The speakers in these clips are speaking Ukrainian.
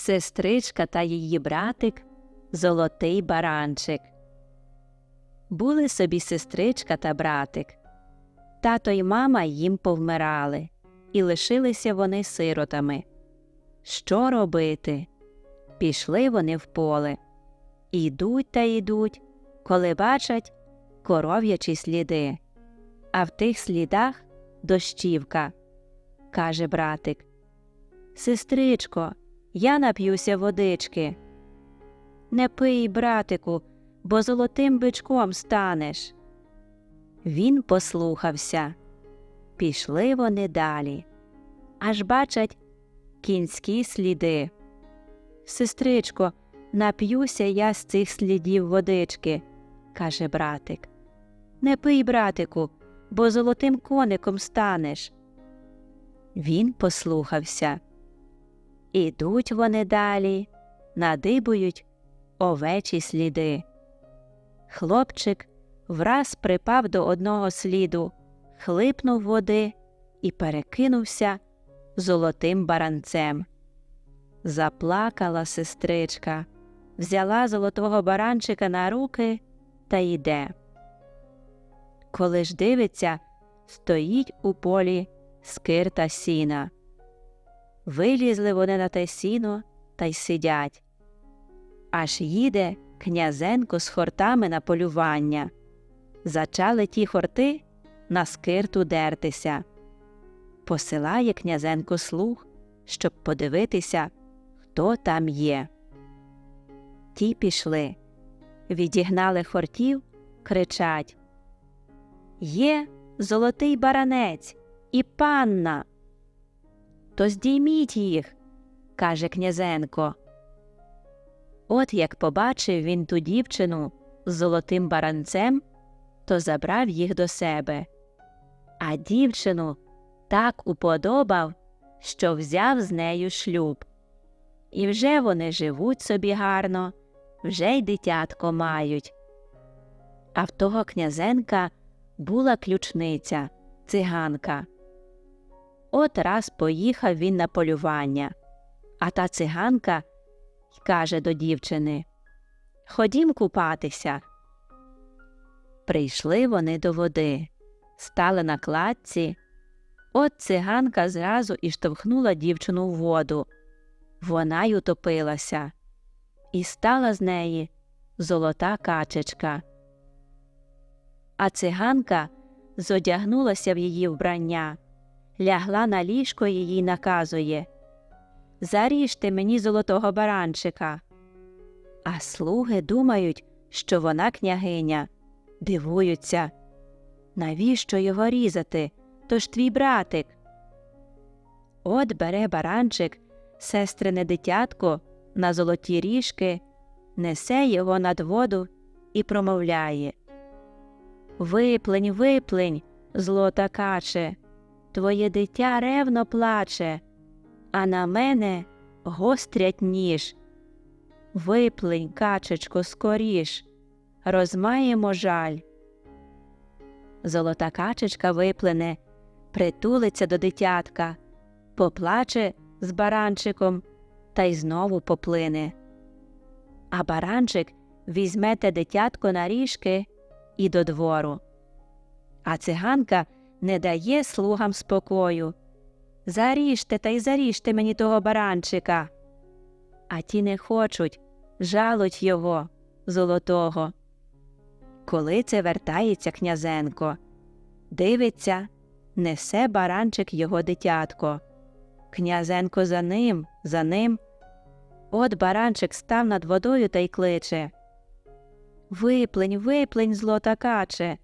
сестричка та її братик Золотий баранчик. Були собі сестричка та братик. Тато й мама їм повмирали, і лишилися вони сиротами. Що робити? Пішли вони в поле. Ідуть та йдуть, коли бачать коров'ячі сліди. А в тих слідах дощівка. каже братик. Сестричко, я нап'юся водички. Не пий, братику, бо золотим бичком станеш. Він послухався. Пішли вони далі. Аж бачать кінські сліди. Сестричко, нап'юся я з цих слідів водички, каже братик. Не пий, братику, бо золотим коником станеш. Він послухався. Ідуть вони далі, надибують овечі сліди. Хлопчик враз припав до одного сліду, хлипнув води і перекинувся золотим баранцем. Заплакала сестричка, взяла золотого баранчика на руки та йде. Коли ж дивиться, стоїть у полі скир та сіна. Вилізли вони на те сіно та й сидять. Аж їде князенко з хортами на полювання. Зачали ті хорти на скирту дертися. Посилає князенко слуг, щоб подивитися, хто там є. Ті пішли, відігнали хортів, кричать Є золотий баранець і панна. То здійміть їх, каже князенко. От як побачив він ту дівчину з золотим баранцем, то забрав їх до себе. А дівчину так уподобав, що взяв з нею шлюб. І вже вони живуть собі гарно, вже й дитятко мають. А в того князенка була ключниця, циганка. От раз поїхав він на полювання, а та циганка й каже до дівчини Ходім купатися. Прийшли вони до води, стали на кладці. От циганка зразу і штовхнула дівчину в воду. Вона й утопилася, і стала з неї золота качечка. А циганка зодягнулася в її вбрання, лягла на ліжко і їй наказує Заріжте мені золотого баранчика. А слуги думають, що вона княгиня, дивуються. Навіщо його різати? То ж твій братик. От бере баранчик, сестрине дитятко, на золоті ріжки, несе його над воду і промовляє Виплень, виплень, злота каче, твоє дитя ревно плаче, а на мене гострять ніж. Виплень, качечко, скоріш, розмаємо жаль. Золота качечка виплине, притулиться до дитятка, поплаче з баранчиком та й знову поплине. А баранчик візьме те дитятко на ріжки і до двору. А циганка не дає слугам спокою. Заріжте та й заріжте мені того баранчика. А ті не хочуть, жалуть його, золотого. Коли це вертається князенко, дивиться, несе баранчик його дитятко. Князенко за ним, за ним. От баранчик став над водою та й кличе Виплень, виплень, злота каче,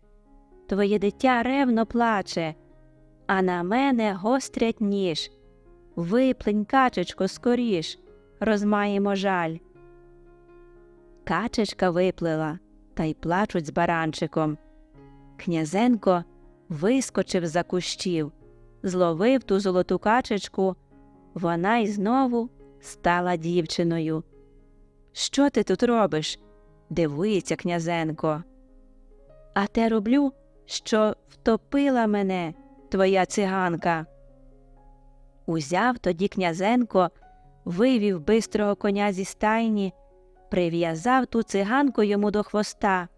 твоє дитя ревно плаче, а на мене гострять ніж. Виплень, качечко, скоріш, розмаємо жаль. Качечка виплила та й плачуть з баранчиком. Князенко вискочив за кущів, зловив ту золоту качечку, вона й знову стала дівчиною. Що ти тут робиш? дивується князенко. А те роблю, що втопила мене твоя циганка. Узяв тоді князенко вивів бистрого коня зі стайні, прив'язав ту циганку йому до хвоста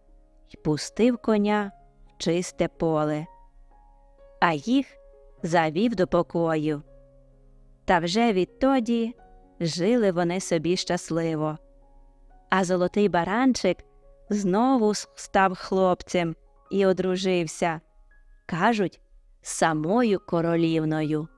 й пустив коня в чисте поле, а їх завів до покою. Та вже відтоді жили вони собі щасливо. А золотий баранчик знову став хлопцем і одружився, кажуть, самою королівною.